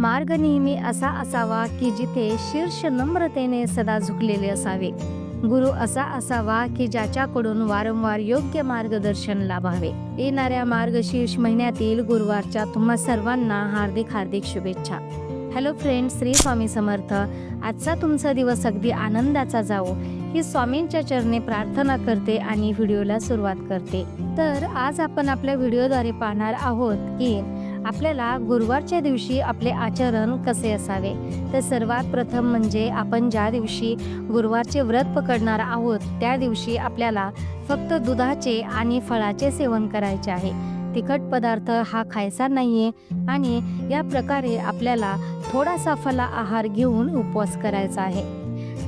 मार्ग नेहमी असा असावा की जिथे शीर्ष नम्रतेने सदा झुकलेले असावे. गुरु असा असावा की ज्याच्याकडून वारंवार योग्य मार्गदर्शन लाभावे. येणाऱ्या मार्गशीर्ष महिन्यातील गुरुवारच्या तुम्हा सर्वांना हार्दिक हार्दिक शुभेच्छा. Hello friend Shri Swami Samarth. आजचा तुमचा दिवस अगदी आनंदाचा जावो. ही स्वामींच्या चरणे प्रार्थना करते आणि व्हिडिओला सुरुवात करते. तर आज आपण आपल्या व्हिडिओद्वारे पाहणार आहोत की आपल्याला गुरुवारच्या दिवशी आपले आचरण कसे असावे? तर सर्वात प्रथम म्हणजे आपण ज्या दिवशी गुरुवारचे व्रत पकडणार आहोत त्या दिवशी आपल्याला फक्त दुधाचे आणि फळाचे सेवन करायचे आहे. तिखट पदार्थ हा खायचा नाहीये आणि या प्रकारे आपल्याला थोडासा फला आहार घेऊन उपवास करायचा आहे.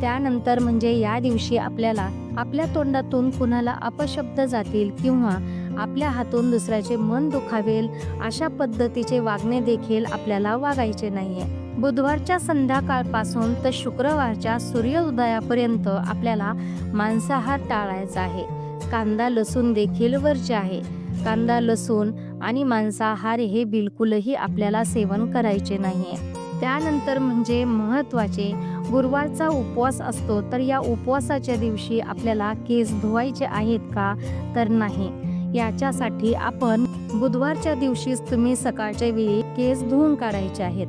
त्यानंतर म्हणजे या दिवशी आपल्याला आपल्या तोंडातून कुणाला अपशब्द जातील किंवा आपल्या हातून दुसऱ्याचे मन दुखावेल अशा पद्धतीचे वागणे देखील आपल्याला वागायचे नाहीये. बुधवारच्या संध्याकाळपासून तर शुक्रवारच्या सूर्योदयापर्यंत आपल्याला मांसाहार टाळायचा आहे. कांदा लसूण देखील वरचे आहे. कांदा लसूण आणि मांसाहार हे बिलकुलही आपल्याला सेवन करायचे नाहीये. त्यानंतर म्हणजे महत्त्वाचे गुरुवारचा उपवास असतो तर या उपवासाच्या दिवशी आपल्याला केस धुवायचे आहेत का? तर नाही. याच्यासाठी आपण बुधवारच्या दिवशीच तुम्ही सकाळच्या वेळी केस धुवून काढायचे आहेत.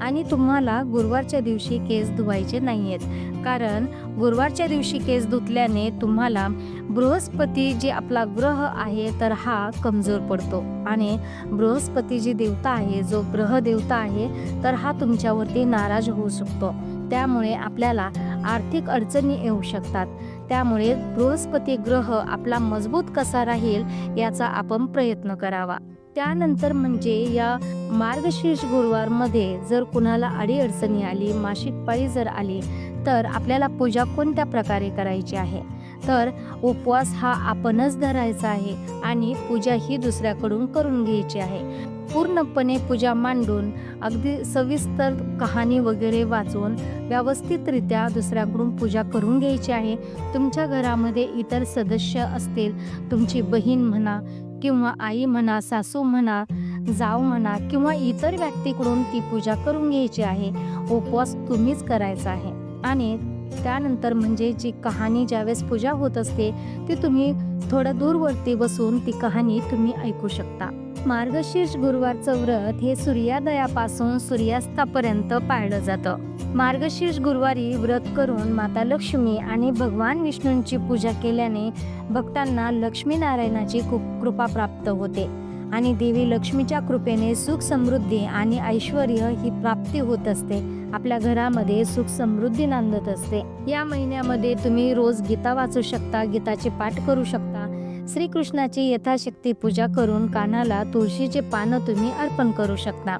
आणि तुम्हाला गुरुवारच्या दिवशी केस धुवायचे नाही आहेत कारण गुरुवारच्या दिवशी केस धुतल्याने तुम्हाला बृहस्पती जे आपला ग्रह आहे तर हा कमजोर पडतो. आणि बृहस्पती जी देवता आहे जो ग्रह देवता आहे तर हा तुमच्यावरती नाराज होऊ शकतो. त्यामुळे आपल्याला आर्थिक अडचणी येऊ शकतात. त्यामुळे बृहस्पती ग्रह आपला मजबूत कसा राहील याचा आपण प्रयत्न करावा. त्यानंतर म्हणजे या मार्गशीर्ष गुरुवारमध्ये जर कुणाला अडीअडचणी आली मासिक पाळी जर आली तर आपल्याला पूजा कोणत्या प्रकारे करायची आहे? तर उपवास हा आपणच धरायचा आहे आणि पूजा ही दुसऱ्याकडून करून घ्यायची आहे. पूर्णपणे पूजा मांडून अगदी सविस्तर कहाणी वगैरे वाचून व्यवस्थितरित्या दुसऱ्याकडून पूजा करून घ्यायची आहे. तुमच्या घरामध्ये इतर सदस्य असतील तुमची बहीण म्हणा किंवा आई म्हणा सासू म्हणा जाव म्हणा किंवा इतर व्यक्तीकडून ती पूजा करून घ्यायची आहे. उपवास तुम्हीच करायचा आहे. आणि त्यानंतर म्हणजे जी कहाणी ज्यावेळेस पूजा होत असते ती तुम्ही थोडं दूरवरती बसून ती कहाणी तुम्ही ऐकू शकता. मार्गशीर्ष गुरुवारचं व्रत हे सूर्योदयापासून सूर्यास्तापर्यंत पाळलं जातं. मार्गशीर्ष गुरुवारी व्रत करून माता लक्ष्मी आणि भगवान विष्णूंची पूजा केल्याने भक्तांना लक्ष्मीनारायणाची कृपा प्राप्त होते. आणि देवी लक्ष्मीच्या कृपेने सुख समृद्धी आणि ऐश्वर ही प्राप्ती होत असते. आपल्या घरामध्ये सुख समृद्धी नांदत असते. या महिन्यामध्ये तुम्ही रोज गीता वाचू शकता गीताचे पाठ करू शकता. श्रीकृष्णाची यथाशक्ती पूजा करून कानाला तुळशीचे पानं तुम्ही अर्पण करू शकता.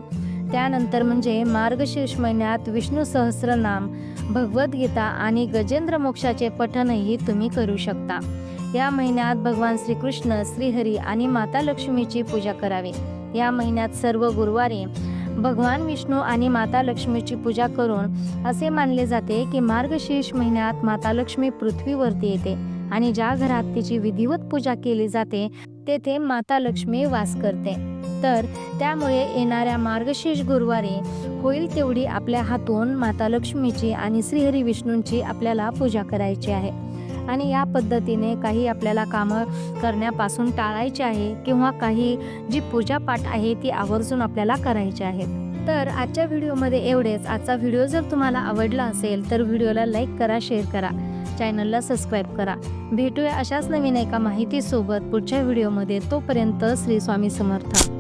त्यानंतर म्हणजे मार्गशीर्ष महिन्यात विष्णू सहस्रनाम भगवद्गीता आणि गजेंद्र मोक्षाचे पठनही तुम्ही करू शकता. या महिन्यात भगवान श्रीकृष्ण श्रीहरी आणि माता लक्ष्मीची पूजा करावी. या महिन्यात सर्व गुरुवारी भगवान विष्णू आणि माता लक्ष्मीची पूजा करून असे मानले जाते की मार्गशीर्ष महिन्यात माता लक्ष्मी पृथ्वीवरती येते आणि ज्या घरात तिची विधिवत पूजा केली जाते तेथे माता लक्ष्मी वास करते. तर त्यामुळे येणाऱ्या मार्गशीर्ष गुरुवारी होईल तेवढी आपल्या हातून माता लक्ष्मीची आणि श्रीहरी विष्णूंची आपल्याला पूजा करायची आहे. आणि या पद्धतीने काही आपल्याला कामं करण्यापासून टाळायची आहे किंवा काही जी पूजापाठ आहे ती आवर्जून आपल्याला करायची आहे तर आजच्या व्हिडिओमध्ये एवढेच. आजचा व्हिडिओ जर तुम्हाला आवडला असेल तर व्हिडिओला लाईक करा शेअर करा. चॅनलला सबस्क्राईब करा. भेटूया अशाच नवीन एका माहितीसोबत पुढच्या व्हिडिओमध्ये. तोपर्यंत श्री स्वामी समर्थ.